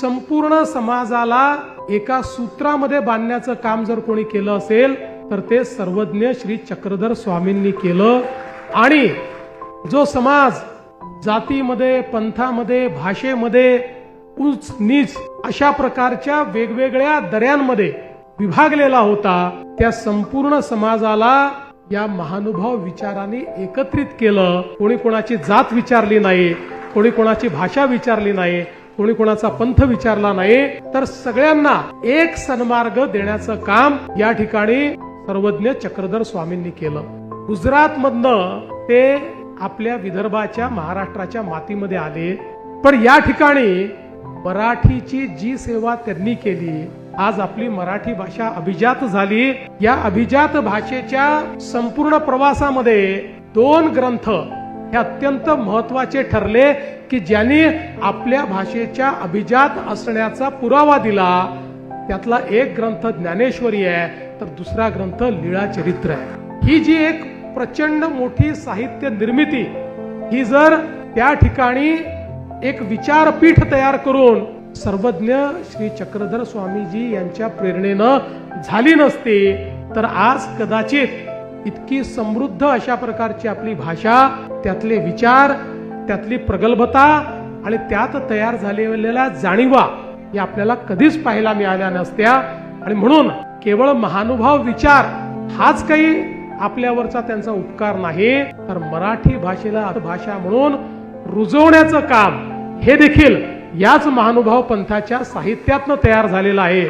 संपूर्ण समाजाला एका सूत्रामध्ये बांधण्याचं काम जर कोणी केलं असेल तर ते सर्वज्ञ श्री चक्रधर स्वामींनी केलं. आणि जो समाज जातीमध्ये पंथामध्ये भाषेमध्ये उच नीच अशा प्रकारच्या वेगवेगळ्या दऱ्यांमध्ये विभागलेला होता त्या संपूर्ण समाजाला या महानुभाव विचाराने एकत्रित केलं. कोणी कोणाची जात विचारली नाही कोणी कोणाची भाषा विचारली नाही कोणी कोणाचा पंथ विचारला नाही तर सगळ्यांना एक सन्मार्ग देण्याचं काम या ठिकाणी सर्वज्ञ चक्रधर स्वामींनी केलं. गुजरात मधनं ते आपल्या विदर्भाच्या महाराष्ट्राच्या मातीमध्ये आले. पण या ठिकाणी मराठीची जी सेवा त्यांनी केली आज आपली मराठी भाषा अभिजात झाली. या अभिजात भाषेच्या संपूर्ण प्रवासामध्ये दोन ग्रंथ हे अत्यंत महत्त्वाचे ठरले की ज्यांनी आपल्या भाषेच्या अभिजात असण्याचा पुरावा दिला त्यातला एक ग्रंथ ज्ञानेश्वरी आहे तर दुसरा ग्रंथ लीळा चरित्र आहे. ही जी एक प्रचंड मोठी साहित्य निर्मिती ही जर त्या ठिकाणी एक विचारपीठ तयार करून सर्वज्ञ श्री चक्रधर स्वामीजी यांच्या प्रेरणेनं झाली नसती तर आज कदाचित इतकी समृद्ध अशा प्रकारची आपली भाषा त्यातले विचार त्यातली प्रगल्भता आणि त्यात तयार झालेल्या जाणीवा या आपल्याला कधीच पाहायला मिळाल्या नसत्या. आणि म्हणून केवळ महानुभाव विचार हाच काही आपल्यावरचा त्यांचा उपकार नाही. तर मराठी भाषेला भाषा म्हणून रुजवण्याचं काम हे देखील याच महानुभाव पंथाच्या साहित्यातनं तयार झालेलं आहे.